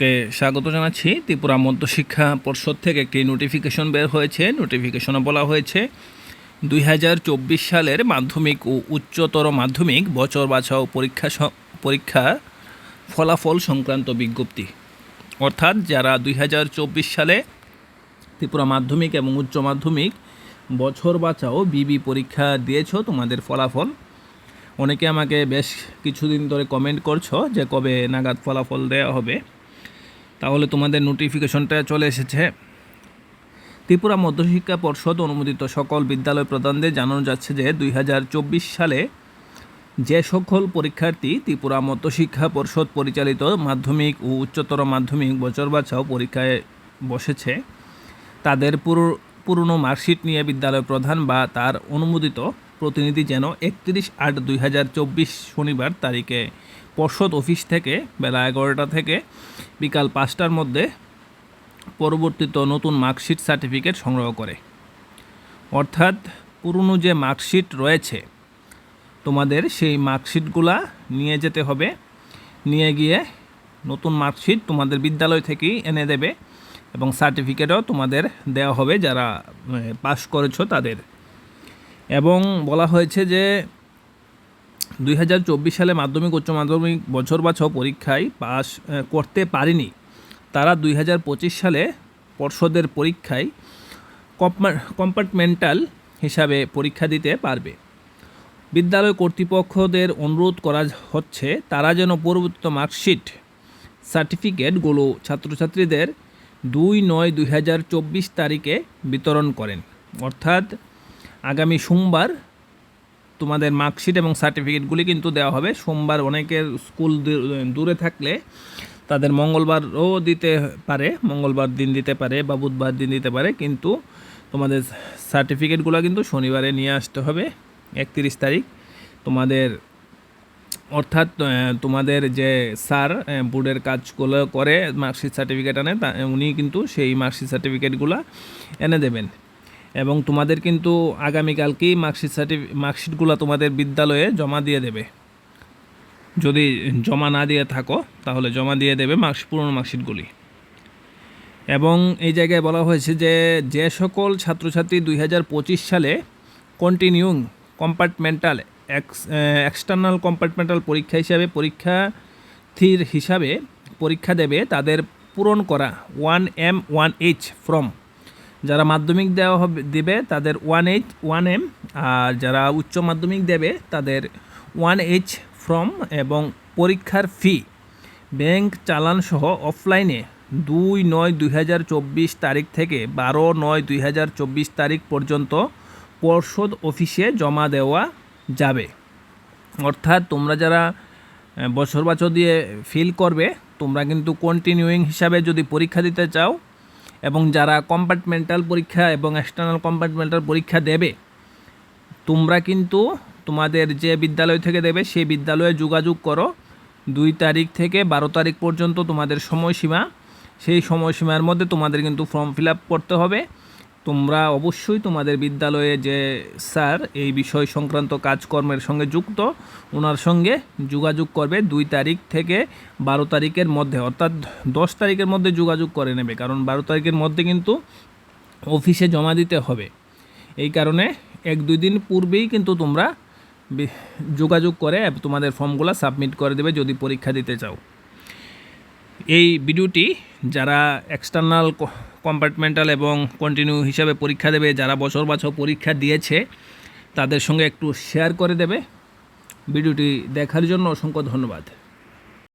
কে স্বাগত জানাচ্ছি। ত্রিপুরা মধ্যশিক্ষা পর্ষদ থেকে একটি নোটিফিকেশন বের হয়েছে। নোটিফিকেশনে বলা হয়েছে, দুই হাজার চব্বিশ সালের মাধ্যমিক ও উচ্চতর মাধ্যমিক বছর বাছাও পরীক্ষা পরীক্ষা ফলাফল সংক্রান্ত বিজ্ঞপ্তি। অর্থাৎ যারা দুই হাজার চব্বিশ সালে ত্রিপুরা মাধ্যমিক এবং উচ্চ মাধ্যমিক বছর বাঁচাও বিবি পরীক্ষা দিয়েছ, তোমাদের ফলাফল। অনেকে আমাকে বেশ কিছুদিন ধরে কমেন্ট করছ যে কবে নাগাদ ফলাফল দেওয়া হবে। তাহলে তোমাদের নোটিফিকেশনটা চলে এসেছে। ত্রিপুরা মধ্যশিক্ষা পর্ষদ অনুমোদিত সকল বিদ্যালয় প্রধানদের জানানো যাচ্ছে যে, দুই হাজার চব্বিশ সালে যে সকল পরীক্ষার্থী ত্রিপুরা মধ্যশিক্ষা পর্ষদ পরিচালিত মাধ্যমিক ও উচ্চতর মাধ্যমিক বছর বাছাও পরীক্ষায় বসেছে, তাদের পুরো, পুরনো মার্কশিট নিয়ে বিদ্যালয় প্রধান বা তার অনুমোদিত প্রতিনিধি যেন একত্রিশ আট দুই হাজার চব্বিশ শনিবার তারিখে পর্ষদ অফিস থেকে বেলা এগারোটা থেকে বিকাল পাঁচটার মধ্যে পরবর্তীত নতুন মার্কশিট সার্টিফিকেট সংগ্রহ করে। অর্থাৎ পুরনো যে মার্কশিট রয়েছে, তোমাদের সেই মার্কশিটগুলা নিয়ে যেতে হবে। নিয়ে গিয়ে নতুন মার্কশিট তোমাদের বিদ্যালয় থেকেই এনে দেবে এবং সার্টিফিকেটও তোমাদের দেওয়া হবে যারা পাস করেছ তাদের। এবং বলা হয়েছে যে দুই হাজার চব্বিশ সালে মাধ্যমিক উচ্চ মাধ্যমিক বছর বাছাও পরীক্ষায় আহ, করতে পারেনি। তারা দুই হাজার পঁচিশ সালে পর্ষদের পরীক্ষায় কম্পার্টমেন্টাল হিসাবে পরীক্ষা দিতে পারবে। বিদ্যালয় কর্তৃপক্ষদের অনুরোধ করা হচ্ছে তারা যেন পরবর্তীত মার্কশিট সার্টিফিকেটগুলো ছাত্রছাত্রীদের দুই নয় দুই তারিখে বিতরণ করেন। অর্থাৎ আগামী সোমবার তোমাদের মার্কশিট এবং সার্টিফিকেটগুলি কিন্তু দেওয়া হবে। সোমবার অনেকের স্কুল দূরে থাকলে তাদের মঙ্গলবারও দিতে পারে, মঙ্গলবার দিন দিতে পারে বা বুধবার দিন দিতে পারে, কিন্তু তোমাদের সার্টিফিকেটগুলো কিন্তু শনিবারে নিয়ে আসতে হবে, একত্রিশ তারিখ। তোমাদের, অর্থাৎ তোমাদের যে স্যার বোর্ডের কাজগুলো করে মার্কশিট সার্টিফিকেট আনে, তা, উনি কিন্তু সেই মার্কশিট সার্টিফিকেটগুলো এনে দেবেন। এবং তোমাদের কিন্তু আগামীকালকেই মার্কশিট সার্টিফি, মার্কশিটগুলো তোমাদের বিদ্যালয়ে জমা দিয়ে দেবে। যদি জমা না দিয়ে থাকো, তাহলে জমা দিয়ে দেবে মার্কশ, পুরনো মার্কশিটগুলি। এবং এই জায়গায় বলা হয়েছে যে যে সকল ছাত্রছাত্রী দুই হাজার পঁচিশ সালে continuing compartmental ex external compartmental পরীক্ষা হিসাবে পরীক্ষার্থীর হিসাবে পরীক্ষা দেবে তাদের পূরণ করা one M one H from যারা মাধ্যমিক দেওয়া হবে দেবে তাদের ওয়ান এইচ ওয়ান এম আর যারা উচ্চ মাধ্যমিক দেবে তাদের ওয়ান এইচ ফ্রম এবং পরীক্ষার ফি ব্যাংক চালান সহ অফলাইনে দুই নয় দুই হাজার চব্বিশ তারিখ থেকে বারো নয় দুই হাজার চব্বিশ তারিখ পর্যন্ত পর্ষদ অফিসে জমা দেওয়া যাবে। অর্থাৎ তোমরা যারা বছর বছর দিয়ে ফিল করবে, তোমরা কিন্তু কন্টিনিউইং হিসাবে যদি পরীক্ষা দিতে চাও এবং যারা কম্পার্টমেন্টাল পরীক্ষা এবং এক্সটার্নাল কম্পার্টমেন্টাল পরীক্ষা দেবে, তোমরা কিন্তু তোমাদের যে বিদ্যালয় থেকে দেবে, সেই বিদ্যালয়ে যোগাযোগ করো। দুই তারিখ থেকে বারো তারিখ পর্যন্ত তোমাদের সময়সীমা, সেই সময়সীমার মধ্যে তোমাদের কিন্তু ফর্ম ফিল আপ করতে হবে। তোমরা অবশ্যই তোমাদের বিদ্যালয়ে যে স্যার এই বিষয় সংক্রান্ত কাজকর্মের সঙ্গে যুক্ত, ওনার সঙ্গে যোগাযোগ করবে দুই তারিখ থেকে বারো তারিখের মধ্যে। অর্থাৎ দশ তারিখের মধ্যে যোগাযোগ করে নেবে, কারণ বারো তারিখের মধ্যে কিন্তু অফিসে জমা দিতে হবে। এই কারণে এক দুই দিন পূর্বেই কিন্তু তোমরা যোগাযোগ করে তোমাদের ফর্মগুলো সাবমিট করে দেবে যদি পরীক্ষা দিতে চাও। এই ভিডিওটি যারা এক্সটার্নাল কম্পার্টমেন্টাল এবং কন্টিনিউ হিসাবে পরীক্ষা দেবে, যারা বছর বছর পরীক্ষা দিয়েছে, তাদের সঙ্গে একটু শেয়ার করে দেবে। ভিডিওটি দেখার জন্য অসংখ্য ধন্যবাদ।